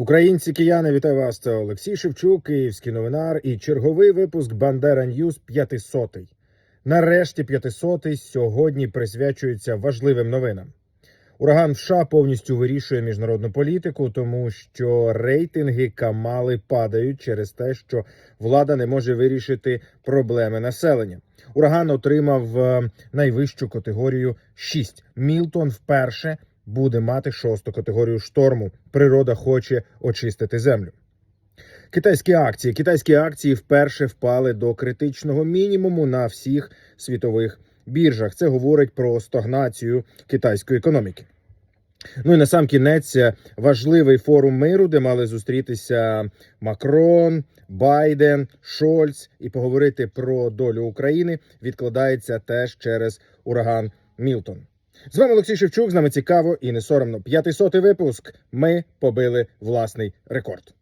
Українці, кияни, вітаю вас. Це Олексій Шевчук, Київський новинар і черговий випуск Бандера Ньюз 500. Нарешті 500 сьогодні присвячується важливим новинам. Ураган в США повністю вирішує міжнародну політику, тому що рейтинги Камали падають через те, що влада не може вирішити проблеми населення. Ураган отримав е, найвищу категорію 6. Мілтон вперше буде мати шосту категорію шторму. Природа хоче очистити землю. Китайські акції. Китайські акції вперше впали до критичного мінімуму на всіх світових біржах. Це говорить про стагнацію китайської економіки. Ну і на сам кінець е, важливий форум миру, де мали зустрітися Макрон, Байден, Шольц і поговорити про долю України, відкладається теж через ураган Мілтон. З вами Олексій Шевчук. З нами цікаво і не соромно. П'ятисотий випуск. Ми побили власний рекорд.